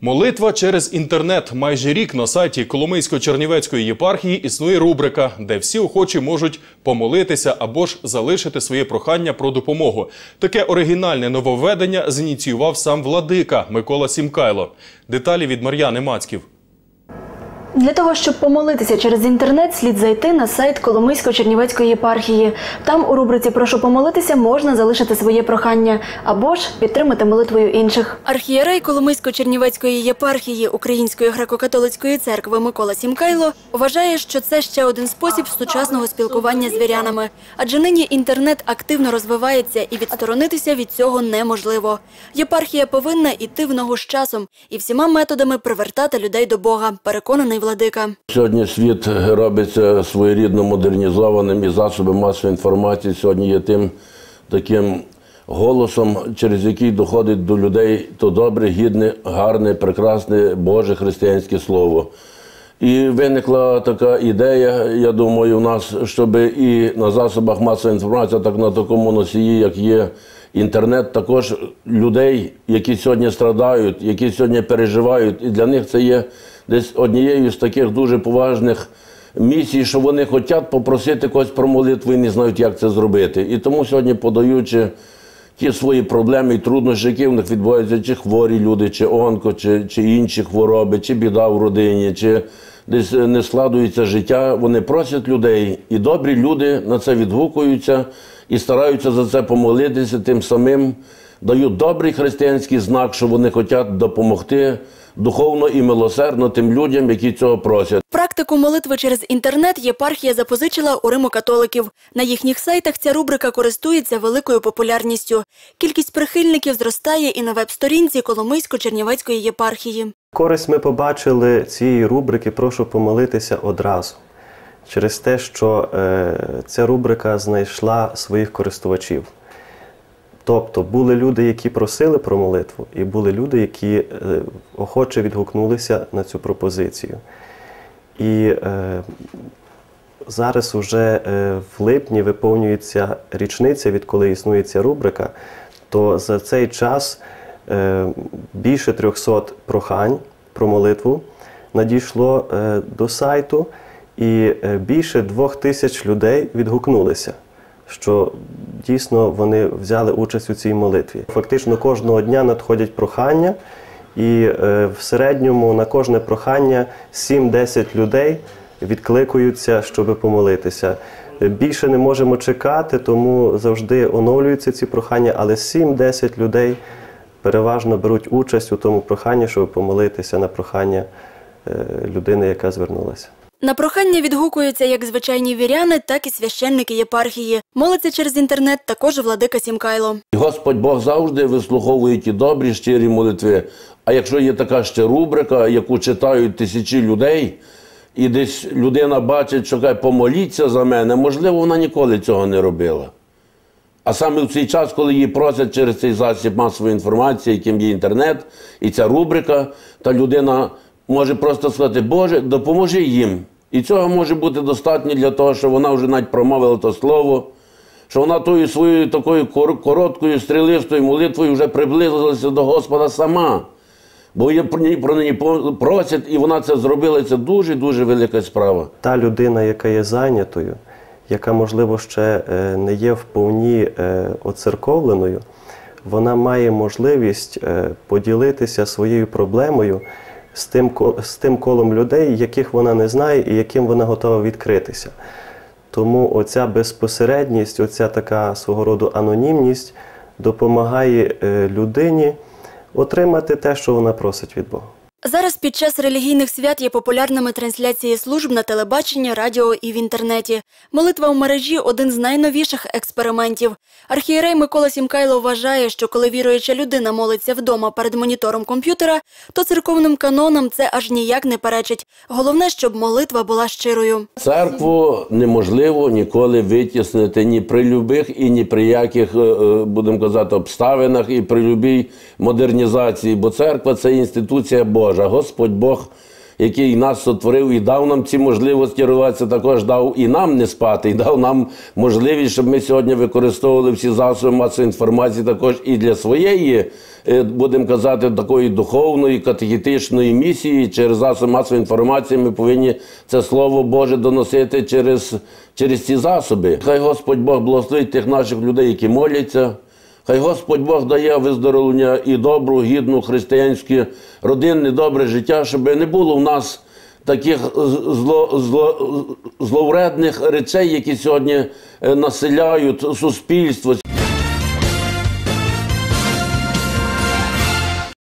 Молитва через інтернет. Майже рік на сайті Коломийсько-Чернівецької єпархії існує рубрика, де всі охочі можуть помолитися або ж залишити своє прохання про допомогу. Таке оригінальне нововведення зініціював сам владика Микола Сімкайло. Деталі від Мар'яни Мацьків. Для того, щоб помолитися через інтернет, слід зайти на сайт Коломийсько-Чернівецької єпархії. Там у рубриці Прошу помолитися можна залишити своє прохання або ж підтримати молитвою інших. Архієрей Коломийсько-Чернівецької єпархії Української греко-католицької церкви Микола Сімкайло вважає, що це ще один спосіб сучасного спілкування з вірянами, адже нині інтернет активно розвивається і відсторонитися від цього неможливо. Єпархія повинна іти в ногу з часом і всіма методами привертати людей до Бога. Переконаний владика. Сьогодні світ робиться своєрідно модернізованим і засоби масової інформації сьогодні є тим таким голосом, через який доходить до людей то добре, гідне, гарне, прекрасне Боже християнське слово. І виникла така ідея, я думаю, у нас, щоб і на засобах масової інформації, так на такому носії, як є інтернет, також людей, які сьогодні страдають, які сьогодні переживають, і для них це є десь однією з таких дуже поважних місій, що вони хочуть попросити когось про молитву і не знають, як це зробити. І тому сьогодні, подаючи ті свої проблеми і труднощі, які в них відбуваються, чи хворі люди, чи онко, чи, чи інші хвороби, чи біда в родині, чи десь не складується життя, вони просять людей, і добрі люди на це відгукуються і стараються за це помолитися, тим самим дають добрий християнський знак, що вони хочуть допомогти духовно і милосердно тим людям, які цього просять. Практику молитви через інтернет єпархія запозичила у римокатоликів. На їхніх сайтах ця рубрика користується великою популярністю. Кількість прихильників зростає і на веб-сторінці Коломийсько-Чернівецької єпархії. Користь ми побачили цієї рубрики Прошу помолитися одразу. Через те, що е, ця рубрика знайшла своїх користувачів. Тобто були люди, які просили про молитву, і були люди, які е, охоче відгукнулися на цю пропозицію. І е, зараз уже е, в липні виповнюється річниця, відколи існує ця рубрика, то за цей час е, більше 300 прохань про молитву надійшло е, до сайту, і е, більше двох тисяч людей відгукнулися що дійсно вони взяли участь у цій молитві. Фактично кожного дня надходять прохання, і е, в середньому на кожне прохання 7-10 людей відкликуються, щоб помолитися. Більше не можемо чекати, тому завжди оновлюються ці прохання, але 7-10 людей переважно беруть участь у тому проханні, щоб помолитися на прохання е, людини, яка звернулася. На прохання відгукуються як звичайні віряни, так і священники єпархії. Молиться через інтернет також владика Сімкайло. Господь Бог завжди вислуховує ті добрі, щирі молитви. А якщо є така ще рубрика, яку читають тисячі людей, і десь людина бачить, що каже, помоліться за мене, можливо, вона ніколи цього не робила. А саме в цей час, коли її просять через цей засіб масової інформації, яким є інтернет, і ця рубрика, та людина може просто сказати, Боже, допоможи їм. І цього може бути достатньо для того, щоб вона вже навіть промовила то слово, що вона тою своєю такою короткою стріливстою молитвою вже приблизилася до Господа сама. Бо є про неї просять, і вона це зробила. Це дуже-дуже велика справа. Та людина, яка є зайнятою, яка, можливо, ще е, не є вповні е, оцерковленою, вона має можливість е, поділитися своєю проблемою з тим з тим колом людей, яких вона не знає і яким вона готова відкритися. Тому оця безпосередність, оця така свого роду анонімність допомагає е, людині отримати те, що вона просить від Бога. Зараз під час релігійних свят є популярними трансляції служб на телебаченні, радіо і в інтернеті. Молитва в мережі один з найновіших експериментів. Архієрей Микола Сімкайло вважає, що коли віруюча людина молиться вдома перед монітором комп'ютера, то церковним канонам це аж ніяк не перечить. Головне, щоб молитва була щирою. Церкву неможливо ніколи витіснити ні при любих і ні при яких, е, е, будемо казати, обставинах, і при любій модернізації, бо церква це інституція Божа. Божа. Господь Бог який нас сотворив і дав нам ці можливості рватися, також дав і нам не спати, і дав нам можливість, щоб ми сьогодні використовували всі засоби масової інформації також і для своєї, е, будемо казати, такої духовної, катехітичної місії. Через засоби масової інформації ми повинні це Слово Боже доносити через, через ці засоби. Хай Господь Бог благословить тих наших людей, які моляться. Хай Господь Бог дає виздоровлення і добру, гідну християнське родинне, добре життя, щоб не було в нас таких зло, зло, зловредних речей, які сьогодні е, населяють суспільство.